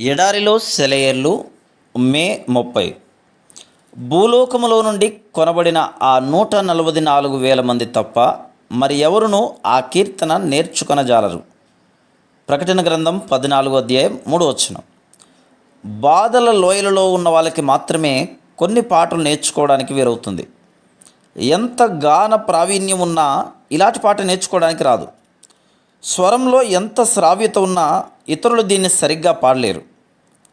ఎడారిలో సెలయేర్లు మే ముప్పై. భూలోకములో నుండి కొనబడిన ఆ నూట నలభై నాలుగు వేల మంది తప్ప మరి ఎవరునూ ఆ కీర్తన నేర్చుకొనజాలరు. ప్రకటన గ్రంథం పద్నాలుగు అధ్యాయం మూడు వచనం. బాధల లోయలలో ఉన్న వాళ్ళకి మాత్రమే కొన్ని పాటలు నేర్చుకోవడానికి వీరవుతుంది. ఎంత గాన ప్రావీణ్యం ఉన్నా ఇలాంటి పాట నేర్చుకోవడానికి రాదు. స్వరంలో ఎంత శ్రావ్యత ఉన్నా ఇతరులు దీన్ని సరిగ్గా పాడలేరు.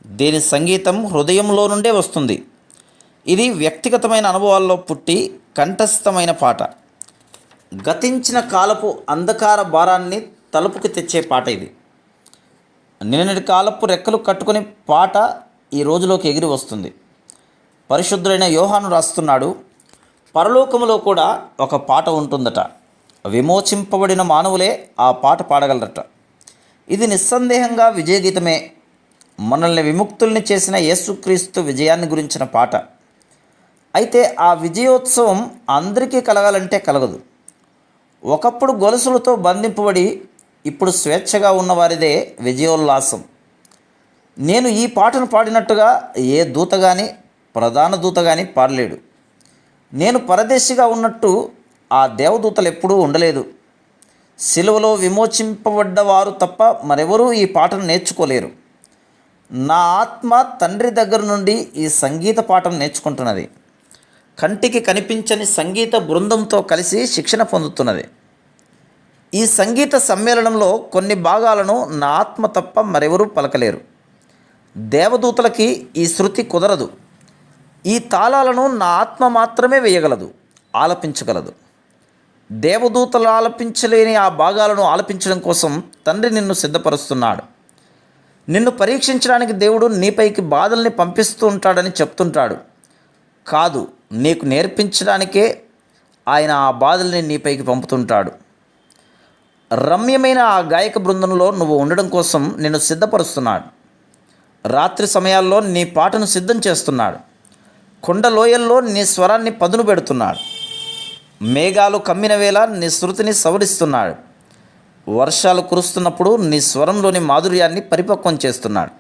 దీని సంగీతం హృదయంలో నుండే వస్తుంది. ఇది వ్యక్తిగతమైన అనుభవాల్లో పుట్టి కంఠస్థమైన పాట. గతించిన కాలపు అంధకార భారాన్ని తలుపుకి తెచ్చే పాట ఇది. నిన్నటి కాలపు రెక్కలు కట్టుకుని పాట ఈ రోజులోకి ఎగిరి వస్తుంది. పరిశుద్ధుడైన యోహాను రాస్తున్నాడు పరలోకములో కూడా ఒక పాట ఉంటుందట. విమోచింపబడిన మానవులే ఆ పాట పాడగలరట. ఇది నిస్సందేహంగా విజయగీతమే మనల్ని విముక్తుల్ని చేసిన యేసుక్రీస్తు విజయాన్ని గురించిన పాట. అయితే ఆ విజయోత్సవం అందరికీ కలగాలంటే కలగదు. ఒకప్పుడు గొలుసులతో బంధింపబడి ఇప్పుడు స్వేచ్ఛగా ఉన్నవారిదే విజయోల్లాసం. నేను ఈ పాటను పాడినట్టుగా ఏ దూత కానీ ప్రధాన దూత కానీ పాడలేడు. నేను పరదేశిగా ఉన్నట్టు ఆ దేవదూతలు ఎప్పుడూ ఉండలేదు. సిలువలో విమోచింపబడ్డవారు తప్ప మరెవరూ ఈ పాటను నేర్చుకోలేరు. నా ఆత్మ తండ్రి దగ్గర నుండి ఈ సంగీత పాఠం నేర్చుకుంటున్నది. కంటికి కనిపించని సంగీత బృందంతో కలిసి శిక్షణ పొందుతున్నది. ఈ సంగీత సమ్మేళనంలో కొన్ని భాగాలను నా ఆత్మ తప్ప మరెవరూ పలకలేరు. దేవదూతలకి ఈ శృతి కుదరదు. ఈ తాళాలను నా ఆత్మ మాత్రమే వేయగలదు ఆలపించగలదు. దేవదూతలు ఆలపించలేని ఆ భాగాలను ఆలపించడం కోసం తండ్రి నిన్ను సిద్ధపరుస్తున్నాడు. నిన్ను పరీక్షించడానికి దేవుడు నీపైకి బాధల్ని పంపిస్తూ ఉంటాడని చెప్తుంటాడు. కాదు నీకు నేర్పించడానికే ఆయన ఆ బాధల్ని నీపైకి పంపుతుంటాడు. రమ్యమైన ఆ గాయక బృందంలో నువ్వు ఉండడం కోసం నిన్ను సిద్ధపరుస్తున్నాడు. రాత్రి సమయాల్లో నీ పాటను సిద్ధం చేస్తున్నాడు. కొండ లోయల్లో నీ స్వరాన్ని పదును పెడుతున్నాడు. మేఘాలు కమ్మిన వేళ నీ శృతిని సవరిస్తున్నాడు. వర్షాలు కురుస్తున్నప్పుడు నీ స్వరంలోని మాధుర్యాన్ని పరిపక్వం చేస్తున్నాడు.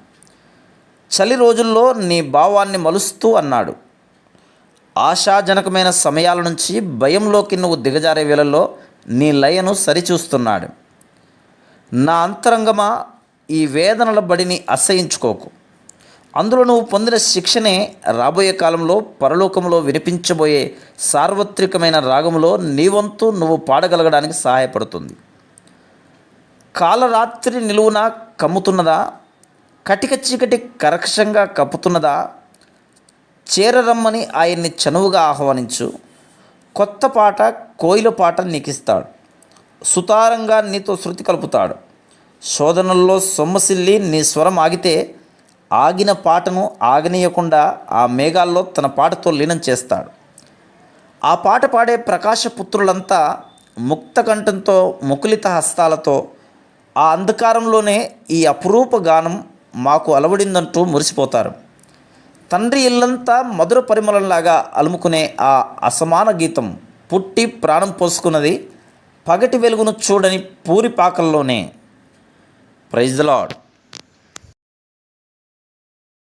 చలి రోజుల్లో నీ భావాన్ని మలుస్తూ అన్నాడు. ఆశాజనకమైన సమయాల నుంచి భయంలోకి నువ్వు దిగజారే వేళల్లో నీ లయను సరిచూస్తున్నాడు. నా అంతరంగమా ఈ వేదనల బడిని అసహించుకోకు. అందులో నువ్వు పొందిన శిక్షణే రాబోయే కాలంలో పరలోకంలో వినిపించబోయే సార్వత్రికమైన రాగంలో నీ వంతు నువ్వు పాడగలగడానికి సహాయపడుతుంది. కాలరాత్రి నిలువున కమ్ముతున్నదా? కటిక చీకటి కరక్షంగా కప్పుతున్నదా? చేరరమ్మని ఆయన్ని చనువుగా ఆహ్వానించు. కొత్త పాట కోయిల పాట నీకిస్తాడు. సుతారంగా నీతో శృతి కలుపుతాడు. శోధనల్లో సొమ్మసిల్లి నీ స్వరం ఆగితే ఆగిన పాటను ఆగనీయకుండా ఆ మేఘాల్లో తన పాటతో లీనం చేస్తాడు. ఆ పాట పాడే ప్రకాశపుత్రులంతా ముక్త కంఠంతో ముకులిత హస్తాలతో ఆ అంధకారంలోనే ఈ అపురూప గానం మాకు అలవడిందంటూ మురిసిపోతారు. తండ్రి ఇల్లంతా మధుర పరిమళంలాగా అలుముకునే ఆ అసమాన గీతం పుట్టి ప్రాణం పోసుకున్నది పగటి వెలుగును చూడని పూరిపాకల్లోనే ప్రైజ్ ద లాడ్